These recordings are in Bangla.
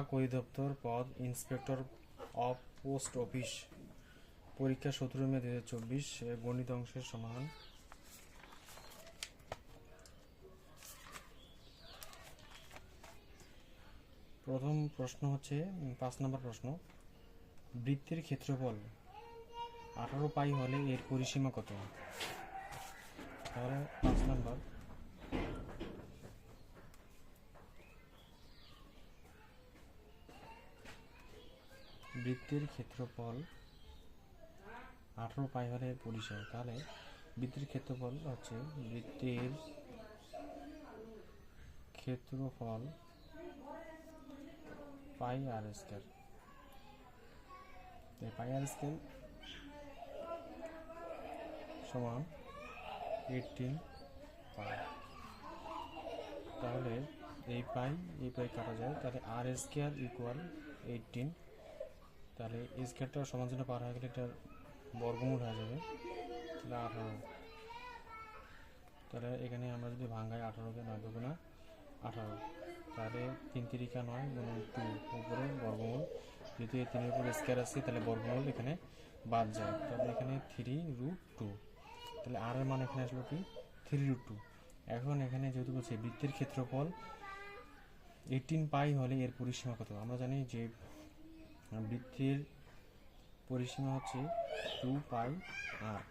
ডাক অধিদপ্তর পদ ইন্সপেক্টর অফ পোস্ট অফিস, পরীক্ষা সতেরো মে দু চব্বিশ গণিত অংশের সমাধান। প্রথম প্রশ্ন হচ্ছে পাঁচ নম্বর প্রশ্ন। বৃত্তের ক্ষেত্রফল আঠারো পাই হলে এর পরিসীমা কত? তাহলে পাঁচ নম্বর। বৃত্তের ক্ষেত্রফল আঠারো পাই হলে এর পরিসীমা তাহলে বৃত্তের ক্ষেত্রফল হচ্ছে বৃত্তের ক্ষেত্রফল পাই আর তাই পাই আর স্কয়ার সমান এইটিন পাই। তাহলে এই পাই এই পাই কাটা যায়। তাহলে আর স্কয়ার ইকুয়াল এইটিন তাহলে স্কয়ারটা সমান চিহ্ন পার হয়ে গেলে এটার বর্গমূল হয়ে যাবে। তাহলে আঠারো। তাহলে এখানে আমরা যদি ভাঙ্গাই আঠারোকে নয় দুগুণা আঠারো, তাহলে তিন তিরিকা নয় গুণন টু উপরে বর্গমূল। যেহেতু এই তিনের উপরে স্কয়ার আছে তাহলে বর্গমূল এখানে বাদ যায়। তাহলে এখানে থ্রি রুট টু। তাহলে আর এর মান এখানে আসলো কি? Three root two. এখন এখানে যেহেতু বলছে, বৃত্তের ক্ষেত্রফল এইটিন পাই হলে এর পরিসীমা কত? আমরা জানি যে বৃত্তের পরিসীমা হচ্ছে টু পাই আর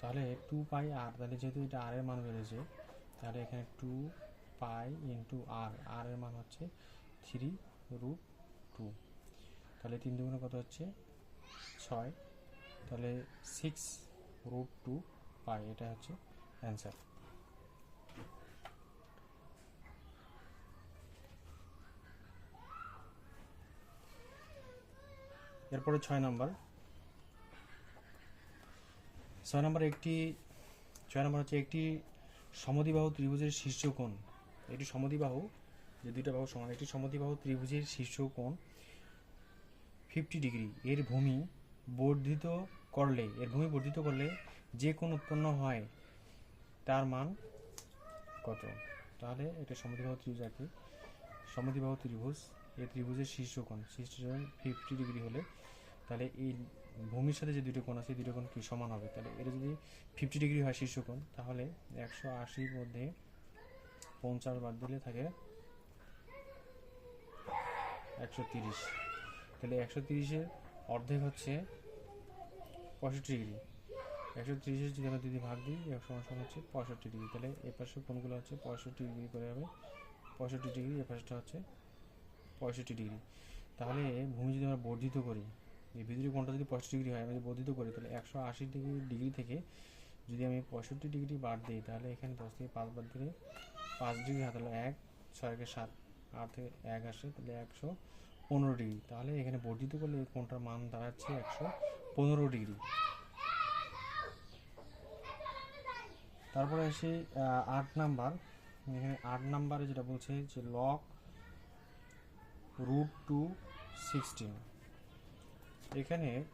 তাহলে টু পাই আর তাহলে যেহেতু এটা আর এর মান বেড়েছে, তাহলে এখানে টু পাই ইন্টু আর আর এর মান হচ্ছে থ্রি রুট টু তাহলে তিন দুগুণে কত হচ্ছে? ছয়। তাহলে সিক্স রুট টু পাই এটা হচ্ছে অ্যান্সার এরপরে ছয় নম্বর। ছয় নম্বর একটি, ছয় নম্বর হচ্ছে একটি সমদ্বিবাহু ত্রিভুজের শীর্ষ কোণ। একটি সমদ্বিবাহু যে দুইটা বাহু সমান, একটি সমদ্বিবাহু ত্রিভুজের শীর্ষ কোণ ফিফটি ডিগ্রি এর ভূমি বর্ধিত করলে, এর ভূমি বর্ধিত করলে যে কোণ উৎপন্ন হয়, তার মান কত? তাহলে এটা সমদ্বিবাহু ত্রিভুজ আর কি। ত্রিভুজ এই ত্রিভুজের শীর্ষ কোণ। শীর্ষ ফিফটি ডিগ্রি হলে তাহলে এই ভূমির সাথে যে দুটো কোণ আছে দুটো কোণ কি সমান হবে? তাহলে এটা যদি ফিফটি ডিগ্রি হয় শীর্ষ কোণ তাহলে একশো আশির মধ্যে পঞ্চাশ বাদ দিলে থাকে একশো তিরিশ। তাহলে একশো তিরিশের অর্ধেক হচ্ছে পঁয়ষট্টি ডিগ্রি একশো তিরিশের যদি আমরা যদি ভাগ দিই একশো সমান হচ্ছে পঁয়ষট্টি ডিগ্রি তাহলে এ পাশে কোণগুলো হচ্ছে পঁয়ষট্টি ডিগ্রি করে হবে, পঁয়ষট্টি ডিগ্রি এ পাশটা হচ্ছে পঁয়ষট্টি ডিগ্রি তাহলে ভূমি যদি আমরা বর্ধিত করি এই ভিতরে কোণটা যদি পঁয়ষট্টি ডিগ্রি হয়, আমি যদি বর্ধিত করি, তাহলে একশো আশি ডিগ্রি ডিগ্রি থেকে যদি আমি পঁয়ষট্টি ডিগ্রি বাদ দিই, তাহলে এখানে দশ থেকে পাঁচ বাদ দিলে পাঁচ ডিগ্রি হয়, তাহলে এক ছয়কে সাত, আট থেকে এক আসে, তাহলে একশো পনেরো ডিগ্রি। তাহলে এখানে বর্ধিত করলে এই কোণটার মান দাঁড়াচ্ছে একশো পনেরো ডিগ্রি। তারপরে আসি আট নাম্বার। এখানে আট নাম্বারে যেটা বলছে যে লক রুট টু সিক্সটিন এখানে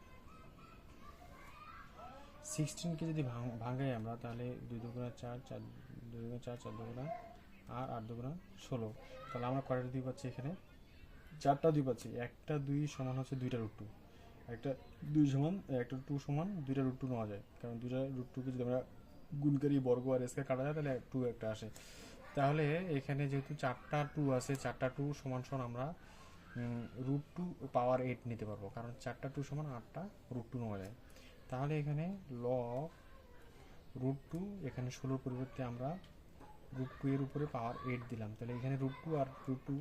সিক্সটিনকে যদি ভাঙ- ভাঙাই আমরা, তাহলে দুই দুগুণা চার চার, দুই দুগুণা চার চার দুগুণা আর আট দুগুণা ষোলো। তাহলে আমরা কয়টা দুই পাচ্ছি এখানে? চারটা দুই পাচ্ছি। একটা দুই সমান হচ্ছে দুইটা রুট টু একটা দুই সমান, একটা টু সমান, দুইটা রুট টু নেওয়া যায়। কারণ দুইটা রুট টুকে যদি আমরা গুণকারী বর্গ আর এসকে কাটা যায়, তাহলে টু একটা আসে। তাহলে এখানে যেহেতু চারটা টু আছে, চারটা টু সমান সমান আমরা রুট টু পাওয়ার এইট নিতে পারব। কারণ চারটা টু সমান আটটা রুট টু নেওয়া যায়। তাহলে এখানে ল রুট টু এখানে ষোলোর পরিবর্তে আমরা রুট টু এর উপরে পাওয়ার এইট দিলাম। তাহলে এখানে রুট টু আর রুট টু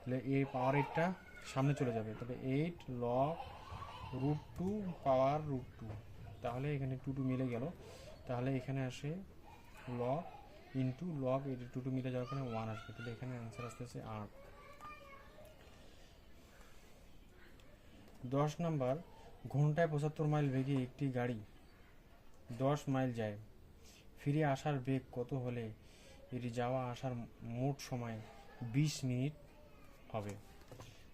তাহলে এই পাওয়ার এইটটা সামনে চলে যাবে। তাহলে এইট ল root two power root two তাহলে এখানে টু টু মিলে গেল। তাহলে এখানে আসে লগ ইন্টু লগ এই টু টু মিলে যাওয়ার কারণে ওয়ান আসবে। তাহলে এখানে অ্যান্সার আসতেছে আট। দশ নাম্বার, ঘন্টায় পঁচাত্তর মাইল বেগে একটি গাড়ি দশ মাইল যায়। ফিরে আসার বেগ কত হলে এটি যাওয়া আসার মোট সময় বিশ মিনিট হবে।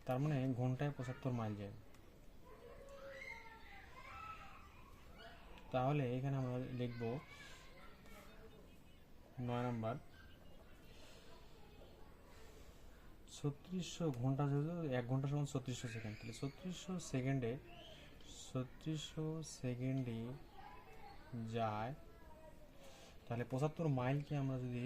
তার মানে ঘন্টায় পঁচাত্তর মাইল যায়। তাহলে এখানে আমরা লিখব নয় নাম্বার ছত্রিশশো ঘণ্টা যেহেতু, এক ঘণ্টা সমান ছত্রিশশো সেকেন্ড তাহলে ছত্রিশশো সেকেন্ডে ছত্রিশশো সেকেন্ডে যায়, তাহলে পঁচাত্তর মাইলকে আমরা যদি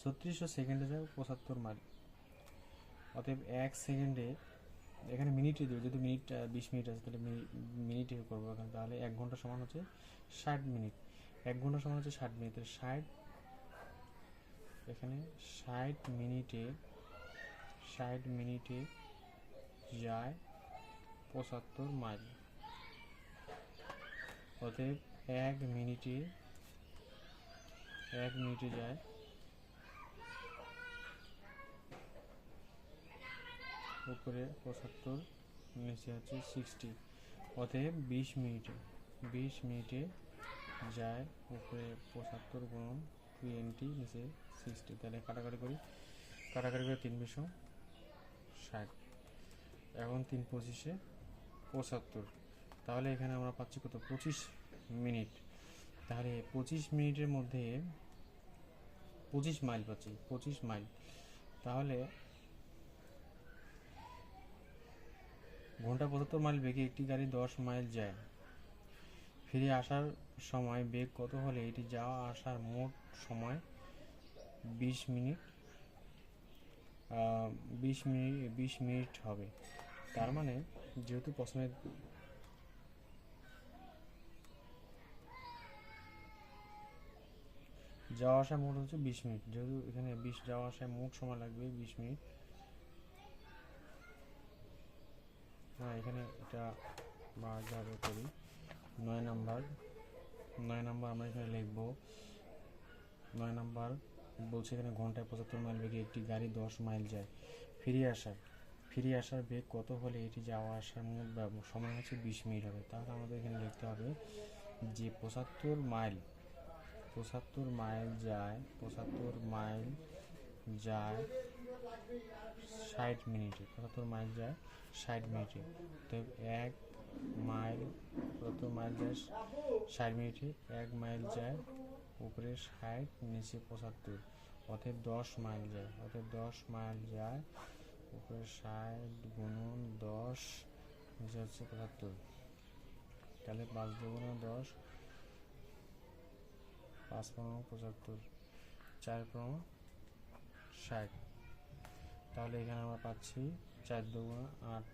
ছত্রিশশো সেকেন্ডে যায় পঁচাত্তর মাইল অতএব এক সেকেন্ডে এখানে মিনিটে দেবে যদি মিনিট বিশ মিনিট আছে, তাহলে মিনি- মিনিটে করব এখানে। তাহলে এক ঘণ্টা সমান হচ্ছে ষাট মিনিট এক ঘণ্টা সমান হচ্ছে ষাট মিনিট ষাট এখানে ষাট মিনিটে ষাট মিনিটে যায় পঁচাত্তর মাইল। অতএব এক মিনিটে এক মিনিটে যায়। উপরে পঁচাত্তর, নিচে হচ্ছে সিক্সটি অতএব বিশ মিনিটে বিশ মিনিটে যায় উপরে পঁচাত্তর টোয়েন্টি নিচে সিক্সটি তাহলে কাটাকাটি করি। কাটাকাটি করে তিন বিশ ষাট। এখন তিন পঁচিশে পঁচাত্তর। তাহলে এখানে আমরা পাচ্ছি কত? পঁচিশ মিনিট। তাহলে পঁচিশ মিনিটের মধ্যে পঁচিশ মাইল পাচ্ছি, পঁচিশ মাইল। তাহলে ঘণ্টা পঁচাত্তর মাইল বেগে একটি গাড়ি দশ মাইল যায়। ফিরে আসার সময় বেগ কত হলে এটি যাওয়া আসার মোট সময়? বিশ মিনিট। বিশ মিনিট বিশ মিনিট হবে। তার মানে যেহেতু প্রশ্নে যাওয়া আসা মোট হচ্ছে বিশ মিনিট। যেহেতু এখানে বিশ, যাওয়া আসায় মোট সময় লাগবে বিশ মিনিট। হ্যাঁ এখানে এটা ভাবে করি। নয় নাম্বার নয় নাম্বার আমরা এখানে লিখব, নয় নাম্বার বলছে এখানে ঘন্টায় পঁচাত্তর মাইল বেগে একটি গাড়ি দশ মাইল যায়। ফিরে আসার ফিরে আসার বেগ কত হলে এটি যাওয়া আসার মোট সময় হচ্ছে বিশ মিনিট হবে। তাহলে আমাদের এখানে লিখতে হবে যে পঁচাত্তর মাইল পঁচাত্তর মাইল যায়, পঁচাত্তর মাইল যায় ষাট মিনিটে, পঁচাত্তর মাইল যায় ষাট মিনিটে। তো এক মাইল পঁচাত্তর মাইল যায় ষাট মিনিটে, এক মাইল যায় উপরে ষাট নিচে পঁচাত্তর, অতএব দশ মাইল যায়, অতএব দশ মাইল যায় উপরে ষাট গুণন দশ, নিচে হচ্ছে পঁচাত্তর। তাহলে পাঁচ দুগুণ দশ, পাঁচ পনেরো পঁচাত্তর, চার পনেরো ষাট। তাহলে এখানে আমরা পাচ্ছি চার দুগুণ আট।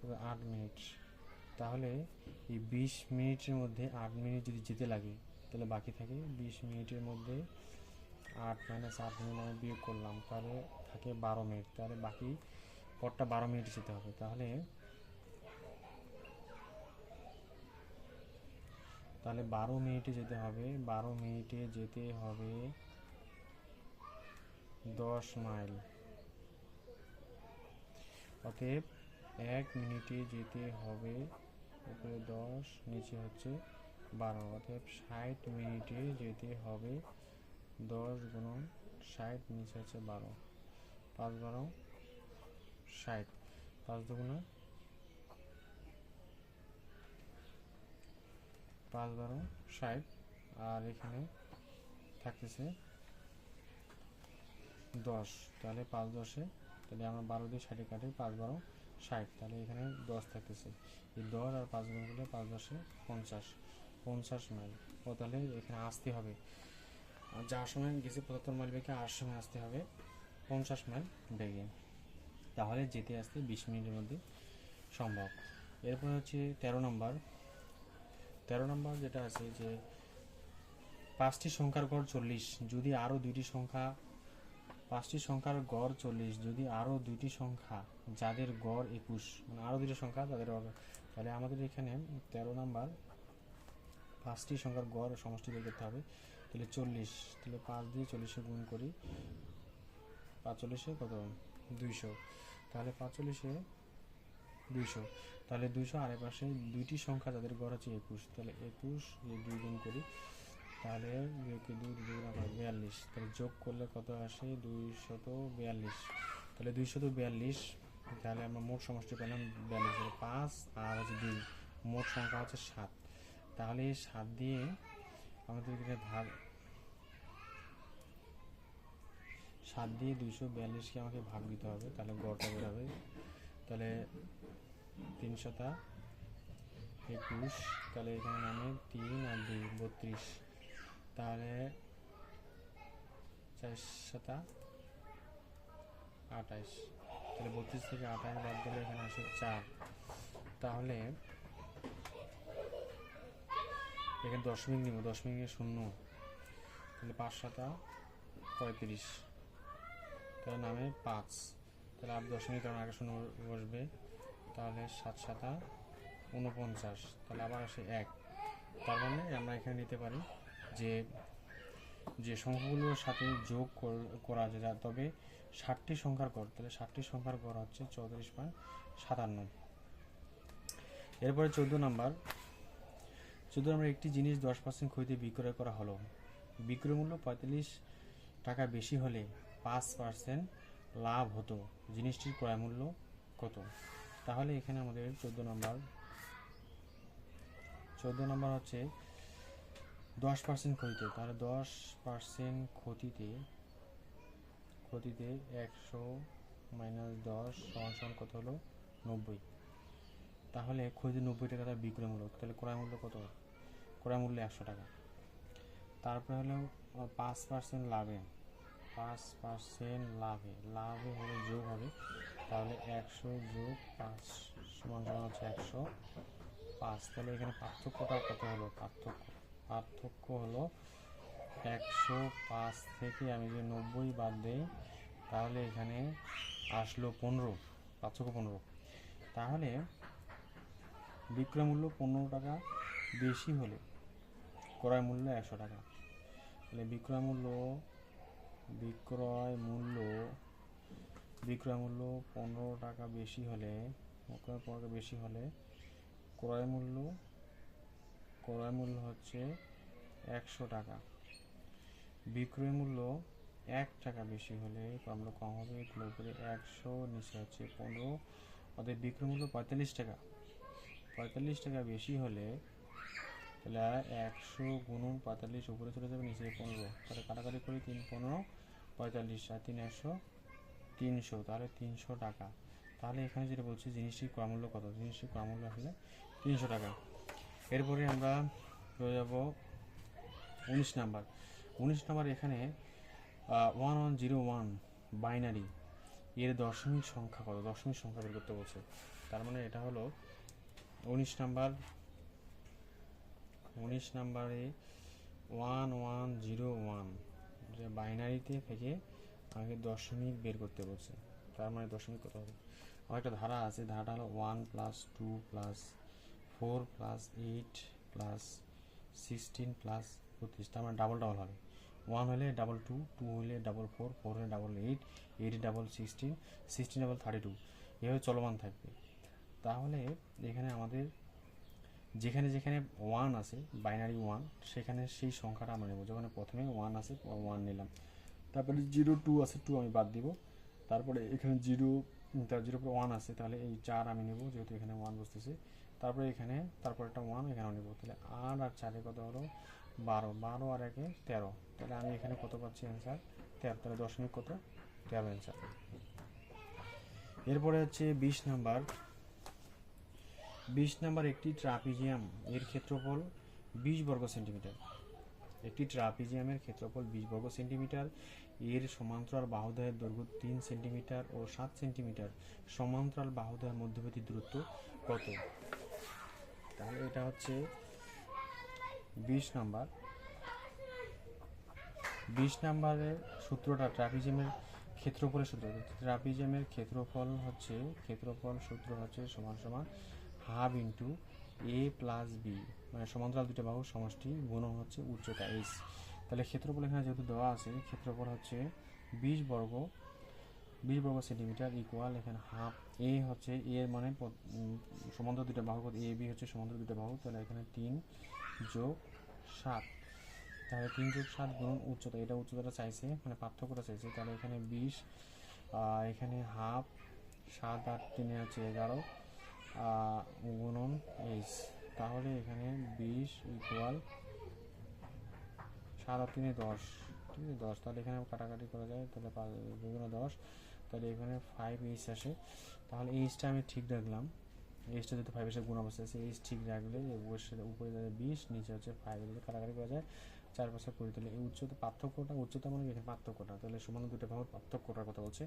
শুধু আট মিনিট। তাহলে এই বিশ মিনিটের মধ্যে আট মিনিট যদি যেতে লাগে, তাহলে বাকি থাকে বিশ মিনিটের মধ্যে আট মাইনাস আট মিনিট আমি বিয়োগ করলাম, তাহলে থাকে বারো মিনিট। তাহলে বাকি পরটা বারো মিনিট যেতে হবে। তাহলে তাহলে বারো মিনিটে যেতে হবে। বারো মিনিটে যেতে হবে দশ মাইল। অতএব এক মিনিটে যেতে হবে। উপরে দশ, নিচে হচ্ছে বারো। অর্থাৎ ষাট মিনিটে যেতে হবে। দশ গুণন ষাট, নিচে হচ্ছে বারো। পাঁচ বারো, ষাট। পাঁচ দুগুণে পাঁচ বারো, ষাট। আর এখানে থাকতেছে দশ। তাহলে পাঁচ দশে, তাহলে আমরা বারো দিয়ে ষাটে কাটে, পাঁচ বারো। ষাট, তাহলে এখানে দশ থাকতেছে। এই দশ আর পাঁচ গুণ করলে পাঁচ দশে পঞ্চাশ পঞ্চাশ মাইল। ও তাহলে এখানে আসতে হবে। আর যাওয়ার সময় গেছে পঁচাত্তর মাইল বেগে, আসার সময় আসতে হবে পঞ্চাশ মাইল বেগে। তাহলে যেতে আসতে বিশ মিনিটের মধ্যে সম্ভব। এরপর হচ্ছে তেরো নম্বর। তেরো নম্বর যেটা আছে যে, পাঁচটি সংখ্যার গড় চল্লিশ। যদি আরও দুইটি সংখ্যা পাঁচটি সংখ্যার গড় চল্লিশ, যদি আরও দুইটি সংখ্যা যাদের গড় একুশ মানে আরও দুইটি সংখ্যা তাদের তাহলে আমাদের এখানে তেরো নাম্বার পাঁচটি সংখ্যার গড় সমষ্টি বের করতে হবে, তাহলে চল্লিশ, তাহলে পাঁচ দিয়ে চল্লিশে গুণ করি, পাঁচচল্লিশে কত? দুইশো, তাহলে পাঁচচল্লিশে দুইশো, তাহলে দুইশো আর পাশে দুইটি সংখ্যা যাদের গড় হচ্ছে একুশ, তাহলে একুশ দুই গুণ করি তাহলে দুইকে দুই দুই আবার বিয়াল্লিশ। তাহলে যোগ করলে কত আসে? দুইশত বিয়াল্লিশ। তাহলে দুইশত বিয়াল্লিশ, তাহলে আমরা মোট সমষ্টি পেলাম বিয়াল্লিশ পাঁচ, আর হচ্ছে দুই। মোট সংখ্যা হচ্ছে সাত। তাহলে এই সাত দিয়ে আমাদের এখানে ভাগ, সাত দিয়ে দুইশো বিয়াল্লিশকে আমাকে ভাগ দিতে হবে, তাহলে গড়টা বেরোবে। তাহলে তিন শতা একুশ, তাহলে এখানে নামে তিন আর দুই, বত্রিশ। তাহলে চার শতা আঠাইশ তাহলে বত্রিশ থেকে আঠাইশ বাদ দিলে এখানে আসে চার। তাহলে এখানে দশমিক নিব দশমিকে শূন্য। তাহলে পাঁচ সাতা, পঁয়ত্রিশ। তাহলে নামে পাঁচ। তাহলে আর দশমিক কারণ আগে শূন্য বসবে। তাহলে সাত সাতা উনপঞ্চাশ তাহলে আবার আসে এক। তার মানে আমরা এখানে নিতে পারি যে যে সংখ্যাগুলোর সাথে যোগ কর- যায় তবে ষাটটি সংখ্যার গড়, তাহলে ষাটটি সংখ্যার গড় হচ্ছে চৌত্রিশ পয়েন্ট সাতান্ন। এরপরে চোদ্দ নাম্বার। চোদ্দ নাম্বার, একটি জিনিস দশ পার্সেন্ট ক্ষতিতে বিক্রয় করা হলো। বিক্রয় মূল্য পঁয়তাল্লিশ টাকা বেশি হলে পাঁচ পার্সেন্ট লাভ হতো। জিনিসটির ক্রয় মূল্য কত? তাহলে এখানে আমাদের চোদ্দ নম্বর। চোদ্দ নম্বর হচ্ছে দশ পার্সেন্ট ক্ষতিতে, তাহলে দশ পার্সেন্ট ক্ষতিতে ক্ষতিতে একশো মাইনাস দশ সমান সমান কত হলো? নব্বই। তাহলে ক্ষতি নব্বই টাকা তার বিক্রয় মূল্য তাহলে ক্রয় মূল্য কত? ক্রয় মূল্য একশো টাকা। তারপরে হলো পাঁচ পার্সেন্ট লাভে। পাঁচ পার্সেন্ট লাভে। লাভে হলে যোগ হবে, তাহলে একশো যোগ পাঁচ সমান সমান হচ্ছে একশো পাঁচ। তাহলে এখানে পার্থক্যটা কত হলো? পার্থক্য। পার্থক্য হলো একশো পাঁচ থেকে আমি যদি নব্বই বাদ দেই, তাহলে এখানে আসলো পনেরো, পার্থক্য পনেরো। তাহলে বিক্রয় মূল্য পনেরো টাকা বেশি হলে ক্রয় মূল্য একশো টাকা। তাহলে বিক্রয় মূল্য বিক্রয় মূল্য বিক্রয় মূল্য পনেরো টাকা বেশি হলে, বিক্রয় টাকা বেশি হলে ক্রয় মূল্য ক্রয় মূল্য হচ্ছে একশো টাকা। বিক্রয় মূল্য এক টাকা বেশি হলে মূল্য কম হবে, এগুলো উপরে একশো, নিচে হচ্ছে পনেরো। অতএব বিক্রয় মূল্য পঁয়তাল্লিশ টাকা। পঁয়তাল্লিশ টাকা বেশি হলে তাহলে একশো গুণন পঁয়তাল্লিশ উপরে চলে যাবে, নিচে পনেরো। তাহলে কাটাকাটি করি তিন পনেরো, পঁয়তাল্লিশ আর তিন একশো তিনশো, তাহলে তিনশো টাকা। তাহলে এখানে যেটা বলছি, জিনিসটির ক্রমূল্য কত? জিনিসটির ক্রমূল্য আসলে তিনশো টাকা। এরপরে আমরা চলে যাব উনিশ নাম্বার। উনিশ নাম্বার এখানে one one zero one binary এর দশমিক সংখ্যা কত? দশমিক সংখ্যা বের করতে বলছে। তার মানে এটা হলো উনিশ নাম্বার, উনিশ নাম্বারে ওয়ান ওয়ান জিরো ওয়ান যে বাইনারিতে থেকে আমাকে দশমিক বের করতে বলছে। তার মানে দশমিক কত হবে? আমার একটা ধারা আছে, ধারাটা হলো one plus two plus four plus eight plus sixteen plus পঁচিশ তার মানে ডাবল ডাবল হবে। ওয়ান হলে ডাবল টু টু হলে ডাবল ফোর ফোর হলে double eight eight double sixteen sixteen double thirty two এভাবে চলমান থাকবে। তাহলে এখানে আমাদের যেখানে যেখানে ওয়ান আছে বাইনারি ওয়ান সেখানে সেই সংখ্যাটা আমরা নেব। যেখানে প্রথমে ওয়ান আছে ওয়ান নিলাম। তারপরে জিরো টু আছে টু আমি বাদ দিব। তারপরে এখানে জিরো তার জিরো পরে ওয়ান আছে, তাহলে এই চার আমি নেব, যেহেতু এখানে ওয়ান বসতেছে। তারপরে এখানে, তারপরে একটা ওয়ান এখানেও নেব। তাহলে আট আর চারে কত হলো? বারো। বারো আর একে তেরো। তাহলে আমি এখানে কত পাচ্ছি অ্যান্সার তেরো। তাহলে দশমিক কত? তেরো অ্যান্সার এরপরে হচ্ছে বিশ নাম্বার। বিশ নাম্বার একটি ট্রাপিজিয়াম, এর ক্ষেত্রফল বিশ বর্গ সেন্টিমিটার। একটি ট্রাপিজিয়ামের ক্ষেত্রফল বিশ বর্গ সেন্টিমিটার, এর সমান্তরাল বাহুদ্বয়ের দৈর্ঘ্য তিন সেন্টিমিটার ও সাত সেন্টিমিটার। সমান্তরাল বাহুদ্বয়ের মধ্যবর্তী দূরত্ব কত? তাহলে এটা হচ্ছে বিশ নাম্বার। বিশ নাম্বারের সূত্রটা ট্রাপিজিয়ামের ক্ষেত্রফলের সূত্র। ট্রাপিজিয়ামের ক্ষেত্রফল হচ্ছে, ক্ষেত্রফল সূত্র হচ্ছে সমান সমান half into A plus B. মানে সমান্তরাল দুটো বাহুর সমষ্টি গুণ হচ্ছে উচ্চতা এইচ। তাহলে ক্ষেত্রফল এখানে যেহেতু দেওয়া আছে, ক্ষেত্রফল হচ্ছে বিশ বর্গ বিশ বর্গ সেন্টিমিটার ইকুয়াল এখানে হাফ এ হচ্ছে এ এর মানে সমান্তরাল দুটো বাহু এ বি হচ্ছে সমান্তরাল দুটো বাহু, তাহলে এখানে তিন যোগ সাত। তাহলে তিন যোগ সাত গুণন উচ্চতা, এটা উচ্চতাটা চাইছে মানে পার্থক্যটা চাইছে, তাহলে এখানে বিশ এখানে হাফ সাত আট তিনে হচ্ছে এগারো গুণন এইচ তাহলে এখানে বিশ ইকুয়াল সাত আর তিনে দশ। ঠিক আছে দশ, তাহলে এখানে কাটাকাটি করা যায়, তাহলে পাঁচ দশ। তাহলে এখানে ফাইভ এইচ আসে। তাহলে এইচটা আমি ঠিক রাখলাম। এইচটা যদি ফাইভ এসে গুণ অবস্থা আছে এইচ ঠিক রাখলে সাথে, উপরে যাবে বিশ, নিচে হচ্ছে ফাইভ এগুলো কাটাকাটি করা যায় চার পাশে কুড়ি তাহলে এই উচ্চতা পার্থক্যটা, উচ্চতা মানে এখানে পার্থক্যটা। তাহলে সমান দুটো ভাবে পার্থক্যটার কথা বলছে।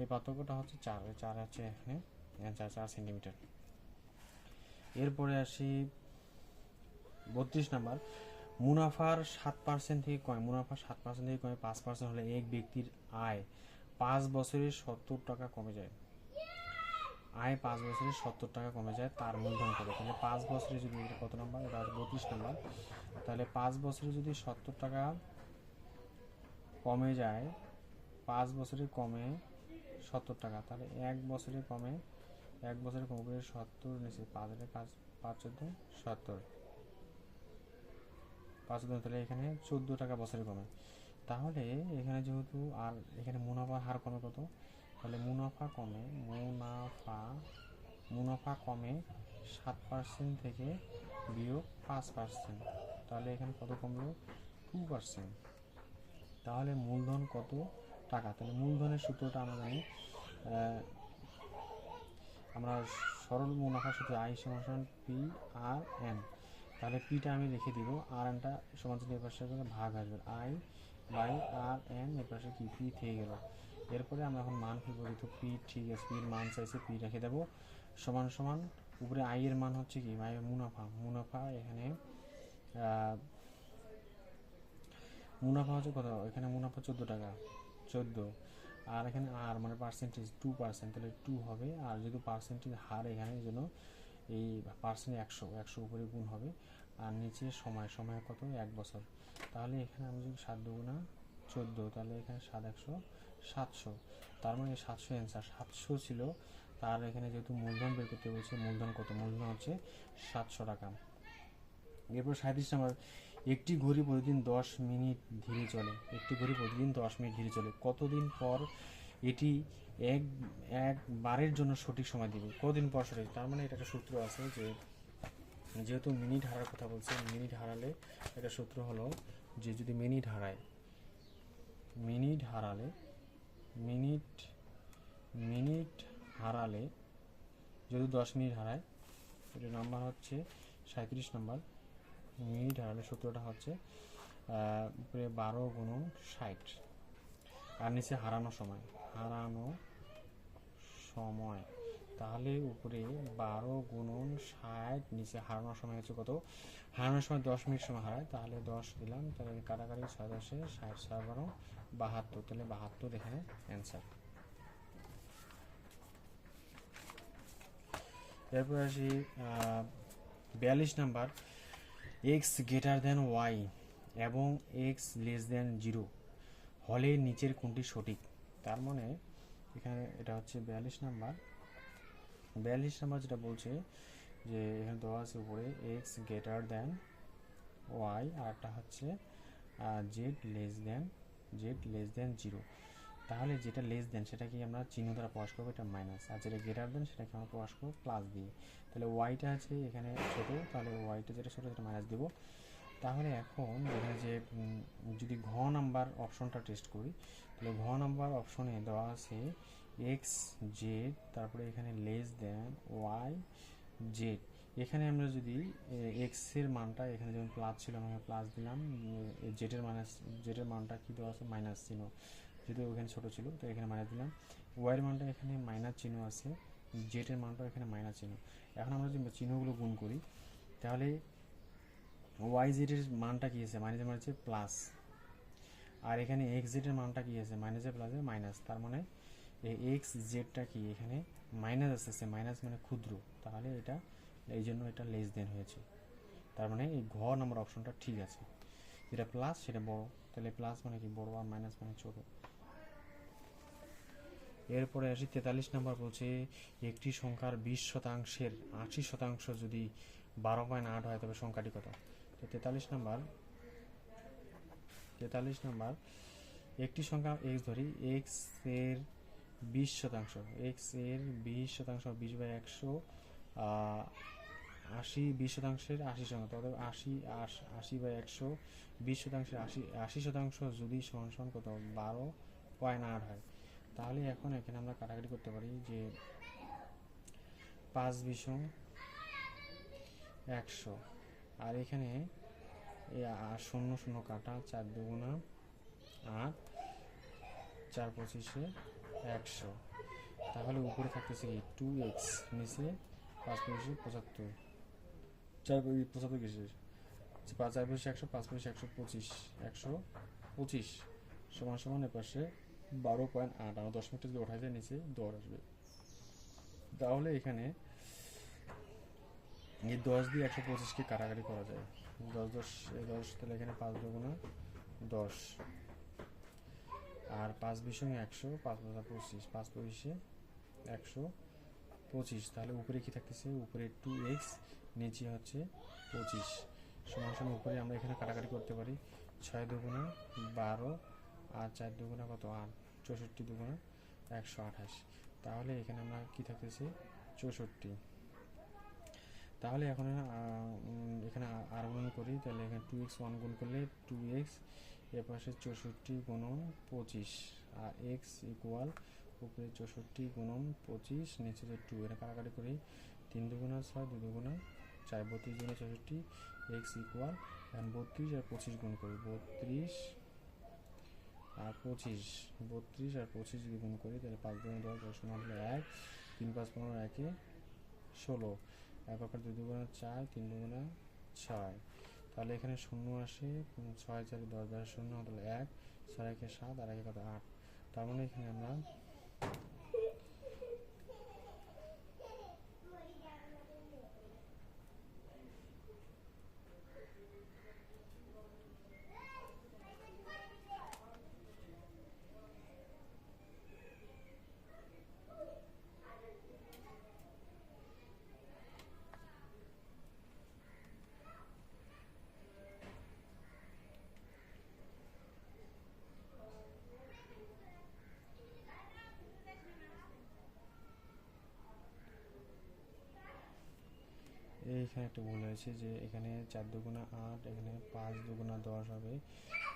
এই পার্থক্যটা হচ্ছে চার। চার হচ্ছে এখানে চার চার সেন্টিমিটার এরপরে আসি বত্রিশ নাম্বার। মুনাফার সাত পার্সেন্ট থেকে কমে মুনাফা সাত পার্সেন্ট থেকে কমে পাঁচ পার্সেন্ট হলে এক ব্যক্তির আয়। পাঁচ বছরে সত্তর টাকা কমে যায়। আয় পাঁচ বছরে সত্তর টাকা কমে যায়, তার মূলধন কত? তাহলে পাঁচ বছরে যদি এটা কত নাম্বার? এটা বত্রিশ নাম্বার। তাহলে পাঁচ বছরে যদি সত্তর টাকা কমে যায়, পাঁচ বছরে কমে সত্তর টাকা, তাহলে এক বছরে কমে, এক বছরে কমে করে সত্তর নিচে পাঁচ হাজার পাঁচ পাঁচ চোদ্দ, সত্তর। পাঁচ চোদ্দ তাহলে এখানে চোদ্দ টাকা বছরে কমে। তাহলে এখানে যেহেতু আর এখানে মুনাফার হার কমে কত? তাহলে মুনাফা কমে, মুনাফা মুনাফা কমে সাত পার্সেন্ট থেকে বিয়োগ পাঁচ পার্সেন্ট তাহলে এখানে কত কমলো? টু পার্সেন্ট তাহলে মূলধন কত টাকা? তাহলে মূলধনের সূত্রটা আমরা জানি আমরা সরল মুনাফা সূত্র আই সমান পি আর এন তাহলে পিটা আমি লিখে দিব আর এনটা সমান যদি পাশে ভাগ আসবে। আই বাই আর এন এর পাশে কি? পি থেকে গেল। এরপরে আমরা এখন মান ফেলব যেহেতু পি ঠিক আছে পির মান চাইছে পি রেখে দেবো। সমান সমান, উপরে আই এর মান হচ্ছে কি? আই মুনাফা। মুনাফা এখানে মুনাফা হচ্ছে কত? এখানে মুনাফা চোদ্দ টাকা। চোদ্দ। আর এখানে আর মানে পার্সেন্টেজ টু পার্সেন্ট তাহলে টু হবে। আর যেহেতু পার্সেন্টেজ হার এখানে, এই জন্য এই পার্সেন্ট একশো। একশো উপরে গুণ হবে। আর নিচে সময়। সময় কত? এক বছর। তাহলে এখানে আমি যদি সাত দুগুণা চোদ্দ, তাহলে এখানে সাত একশো সাতশো। তার মানে সাতশো অ্যান্সার সাতশো ছিল। তার এখানে যেহেতু মূলধন বের করতে বলছে, মূলধন কত? মূলধন হচ্ছে সাতশো টাকা। এরপর সাঁত্রিশ নাম্বার, একটি ঘড়ি প্রতিদিন দশ মিনিট ধীরে চলে। একটি ঘড়ি প্রতিদিন দশ মিনিট ধীরে চলে। কতদিন পর এটি এক একবারের জন্য সঠিক সময় দিবে? কতদিন পর সঠিক? তার মানে এটা একটা সূত্র আছে যে যেহেতু মিনিট হারার কথা বলছে মিনিট হারালে একটা সূত্র হলো যে যদি মিনিট হারায় মিনিট হারালে মিনিট মিনিট হারালে যদি দশ মিনিট হারায় এটা নাম্বার হচ্ছে সাঁত্রিশ নাম্বার মিনিট হারালে সূত্রটা হচ্ছে উপরে বারো গুণন ষাট, আর নিচে হারানো সময় হারানো সময়। তাহলে উপরে বারো গুণন ষাট, নিচে হারানোর সময় হচ্ছে কত? হারানোর সময় দশ মিনিট সময় হারায়, তাহলে দশ দিলাম, তাহলে কাটাকাটি ছয় দশে ষাট ছয় বারো, বাহাত্তর, তাহলে বাহাত্তর এখানে অ্যান্সার এরপর আসি বিয়াল্লিশ number X greater than Y এবং এক্স লেস দেন জিরো হলে নিচের কোনটি সঠিক? তার মানে এখানে এটা হচ্ছে বিয়াল্লিশ নাম্বার বিয়াল্লিশ নাম্বার যেটা বলছে যে এখানে দেওয়া আছে উপরে এক্স গ্রেটার দেন ওয়াই আর একটা হচ্ছে Z less than Z less than zero তাহলে যেটা লেস দেন সেটাকে আমরা চিহ্ন দ্বারা প্রকাশ করব, এটা মাইনাস আর যেটা গ্রেটার দেন সেটাকে আমরা প্রকাশ করব প্লাস দিয়ে। তাহলে ওয়াইটা আছে এখানে ছোটো, তাহলে ওয়াইটা যেটা ছোটো সেটা মাইনাস দেবো। তাহলে এখন এখানে যে যদি ঘ নাম্বার অপশনটা টেস্ট করি, তাহলে ঘ নাম্বার অপশনে দেওয়া আছে এক্স জেড তারপরে এখানে লেস দেন ওয়াই জেড এখানে আমরা যদি এক্সের মানটা, এখানে যেমন প্লাস ছিল, আমরা প্লাস দিলাম জেডের মাইনাস জেডের মানটা কি দেওয়া আছে? মাইনাস চিহ্ন। যেহেতু ওখানে ছোটো ছিল, তো এখানে মাইনাস দিলাম। ওয়াইয়ের মানটা এখানে মাইনাস চিহ্ন আছে জেডের মানটা এখানে মাইনাস চিহ্ন। এখন আমরা যদি চিহ্নগুলো গুণ করি, তাহলে ওয়াই জেডের মানটা কী আছে? মাইনাসের মানে হচ্ছে প্লাস আর এখানে এক্স জেডের মানটা কী আছে? মাইনাসে প্লাসে মাইনাস তার মানে এই এক্স জেডটা কি এখানে মাইনাস আসতেছে মাইনাস মানে ক্ষুদ্র। তাহলে এটা, এই জন্য এটা লেস দেন হয়েছে। তার মানে এই ঘ নম্বর অপশনটা ঠিক আছে। যেটা প্লাস সেটা বড়। তাহলে প্লাস মানে কি বড় আর মাইনাস মানে ছোট। এরপরে আসি তেতাল্লিশ নম্বর বলছে, একটি সংখ্যার বিশ শতাংশের আশি শতাংশ যদি বারো পয়েন্ট আট হয়, তবে সংখ্যাটি কত? তো তেতাল্লিশ নাম্বার তেতাল্লিশ নাম্বার, একটি সংখ্যা এক্স ধরি এক্সের বিশ শতাংশ এক্সের বিশ শতাংশ বিশ বাই একশো আশি, বিশ শতাংশের আশি শতাংশ অর্থাৎ আশি, আশ- বাই একশো, বিশ শতাংশের আশি আশি শতাংশ যদি সমান সমান কত, বারো পয়েন্ট আট হয়। তাহলে এখন এখানে আমরা কাটাকাটি করতে পারি যে পাঁচ বিশম একশো। আর এখানে শূন্য শূন্য কাটা, চার দুগুণা আট, চার পঁচিশে একশো। তাহলে উপরে থাকতেছে কি? টু এক্স নিচে পাঁচ পঁচিশে পঁচাত্তর। চার পঁচাত্তর কিসের? পাঁচ, চার পঁচিশ, একশো, পাঁচ পঁচিশ, একশো পঁচিশ একশো পঁচিশ সমান সমান এ পাশে বারো পয়েন্ট আট। আমার দশমিকটা যদি ওঠাই যায়, নিচে দর আসবে। তাহলে এখানে এই দশ দিয়ে একশো পঁচিশকে কাটাকাটি করা যায়? দশ দশ, এই দশ, তাহলে এখানে পাঁচ দুগুণা দশ। আর পাঁচ বিশ একশো, পাঁচ পাঁচা পঁচিশ, পাঁচ পঁচিশে একশো পঁচিশ। তাহলে উপরে কী থাকতেছে? উপরে টু এক্স নিচে হচ্ছে পঁচিশ। সমান সমান উপরে আমরা এখানে কাটাকাটি করতে পারি ছয় দুগুণা বারো আর চার দুগুণা কত? আট। চৌষট্টি দুগুণা একশো আঠাশ। তাহলে এখানে আমরা কী থাকতেছে? চৌষট্টি। তাহলে এখন এখানে আর গুণ করি। তাহলে এখানে টু এক্স ওয়ান গুণ করলে টু এক্স এর পাশে চৌষট্টি গুণন পঁচিশ, আর এক্স ইকুয়াল উপরে চৌষট্টি গুণন পঁচিশ, নিচে যে টু এটা কাটাকাটি করি, তিন দুগুণা ছয় দু দুগুণা চার, বত্রিশ দুগুণা চৌষট্টি এক্স ইকুয়াল এখন বত্রিশ আর পঁচিশ গুণ করি, বত্রিশ আর পঁচিশ, বত্রিশ আর পঁচিশ যদি গুণ করি, তাহলে পাঁচ দুগুণা দশ দশ গুণা হলো এক, তিন পাঁচ পনেরো, একে ষোলো, এক অক্ষর দুই দুগুণা চার, তিন দুগুণা ছয়। তাহলে এখানে শূন্য আসে ছয় চার দশ দশ শূন্য এক, ছয় একে সাত, আর এক কত? আট। তার মানে এখানে আমরা এইখানে হয়েছে যে এখানে চার দুগুণা আট, এখানে পাঁচ দুগুণা দশ হবে।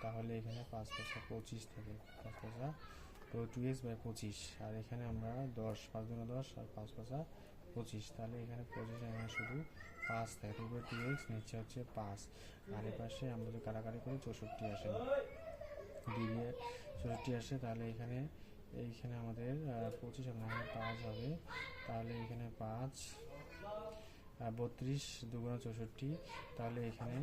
তাহলে এখানে পাঁচ পাঁচা পঁচিশ থাকে, পাঁচ পাঁচা তো টু এক্স বাই পঁচিশ। আর এখানে আমরা দশ, পাঁচ দুগুণা দশ আর পাঁচ পাঁচা পঁচিশ। তাহলে এখানে পঁচিশ এখানে শুধু পাঁচ থাকে উপরে টু এক্স নিচে হচ্ছে পাঁচ। আর পাশে আমরা যদি কাটাকাটি করি চৌষট্টি আসে। দিয়ে চৌষট্টি আসে, তাহলে এখানে, এইখানে আমাদের পঁচিশ না এখানে পাঁচ হবে। তাহলে এখানে পাঁচ আর বত্রিশ দুগুণা চৌষট্টি, তাহলে এখানে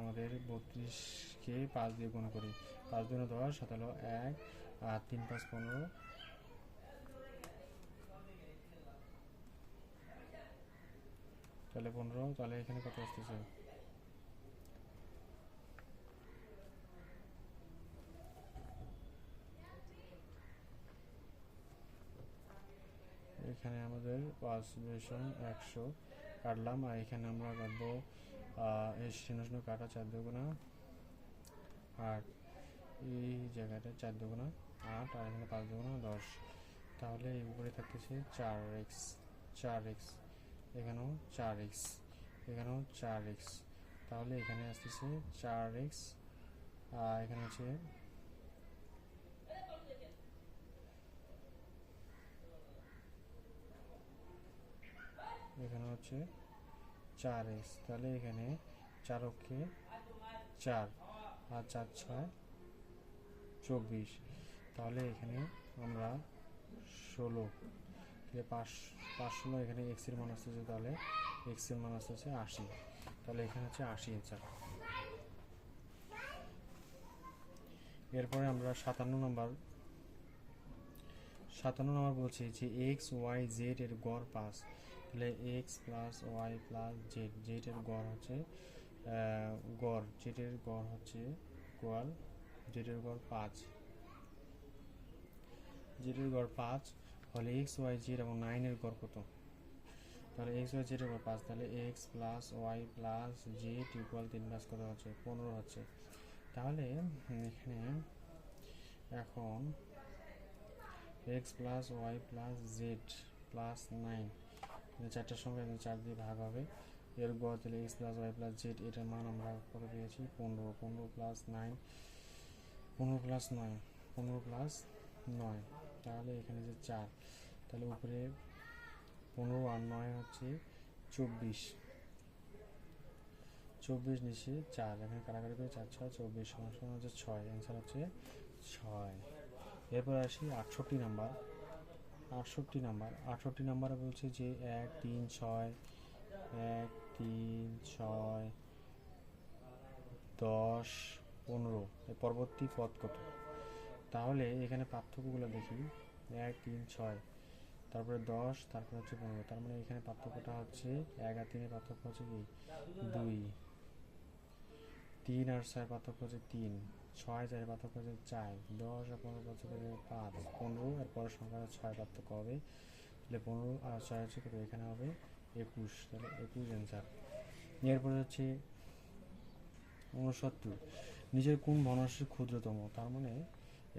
আমাদের বত্রিশকে পাঁচ দিয়ে গুণ করি। পাঁচ দুগুণা দশ হলো এক, আর তিন পাঁচ পনেরো। তাহলে পনেরো, তাহলে এখানে কত আসতেছে? এখানে আমাদের পাঁচ বেশন একশো। কাটলাম, আর এখানে আমরা কাটবো এই শূন্য কাটা চার দুগুণা আট এই জায়গাটা চার দুগুণা, আট, আর এখানে পাঁচ দুগুণা, দশ। তাহলে এই উপরে থাকতেছে চার এক্স চার এক্স, এখানেও চার এক্স, এখানেও চার এক্স। তাহলে এখানে আসতেছে চার এক্স এখানে হচ্ছে এখানে হচ্ছে চার এক্স তাহলে এখানে চার অক্ষে চার আর চার ছয় চব্বিশ। তাহলে এখানে আমরা ষোলো। তাহলে পাঁচ পাঁচ ষোলো এখানে এক্সের মান আসতেছে, তাহলে এক্সের মান আসতেছে আশি। তাহলে এখানে হচ্ছে আশি ইঞ্চার এরপরে আমরা সাতান্ন নম্বর সাতান্ন নম্বর বলছি যে এক্স ওয়াই জেড এর গড় পাস তাহলে X plus Y plus Z Z এর গড় হচ্ছে গড় জেড এর গড় হচ্ছে গোয়াল জেড এর গড় পাঁচ। জেড এর গড় পাঁচ হলে এক্স ওয়াই জেড এবং নাইনের গড় কত? তাহলে এক্স ওয়াই জেড এর গড় পাঁচ, তাহলে X plus Y plus Z equal তিন প্লাস কত হচ্ছে? পনেরো হচ্ছে। তাহলে এখানে এখন X plus Y plus Z plus nine চারটার সঙ্গে চার দিয়ে ভাগ হবে। এর গড় তাহলে X plus Y plus Z এটার মান আমরা কত পেয়েছি পনেরো। পনেরো প্লাস নাইন পনেরো প্লাস নয় পনেরো প্লাস নয় তাহলে এখানে যে চার, তাহলে উপরে পনেরো আর নয় হচ্ছে চব্বিশ। চব্বিশ নিচে চার, এখানে কারাগারি করে চার, ছয়, চব্বিশ, সমান হচ্ছে ছয় অ্যান্সার হচ্ছে ছয়। এরপর আসি আটষট্টি নাম্বার আটষট্টি নাম্বার। আটষট্টি নাম্বারে বলছে যে এক, তিন, ছয়, এক, তিন, ছয়, দশ, পনেরো। পরবর্তী পদ কত? তাহলে এখানে পার্থক্যগুলো দেখি। এক, তিন, ছয়, তারপরে দশ, তারপরে হচ্ছে পনেরো। তার মানে এখানে পার্থক্যটা হচ্ছে এক আর তিনের পার্থক্য হচ্ছে কি? দুই। তিন আর ছয় পার্থক্য হচ্ছে তিন। ছয় চারের পার্থক্য হচ্ছে চার, দশ আর পনেরো পার্থক্য হচ্ছে পাঁচ। পনেরো আর পরের সংখ্যা ছয় পার্থক্য হবে। তাহলে পনেরো আর ছয় হচ্ছে কত? এখানে হবে একুশ। তাহলে একুশ অ্যান্সার এরপরে হচ্ছে উনসত্তর নিজের কোন ভগ্নাংশ ক্ষুদ্রতম? তার মানে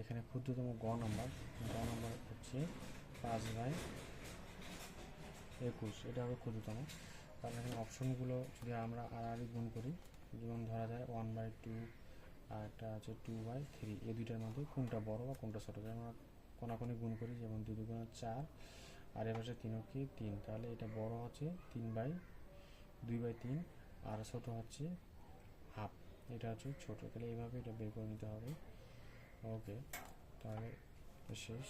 এখানে ক্ষুদ্রতম গ নম্বর গ নম্বর হচ্ছে পাঁচ বাই একুশ। এটা হবে ক্ষুদ্রতম। কারণ এখানে অপশনগুলো যদি আমরা আড়াআড়ি গুণ করি, যেমন ধরা যায় ওয়ান বাই টু আর একটা আছে টু বাই থ্রি এই দুইটার মধ্যে কোনটা বড় বা কোনটা ছোটো আমরা কোনাকুনি গুণ করি, যেমন দুই দুগুণ চার, আর এ পাশে তিনকে তিন। তাহলে এটা বড় হচ্ছে তিন বাই দুই বাই তিন, আর ছোট হচ্ছে হাফ এটা হচ্ছে ছোট। তাহলে এইভাবে এটা বের করে নিতে হবে। ওকে তাহলে শেষ।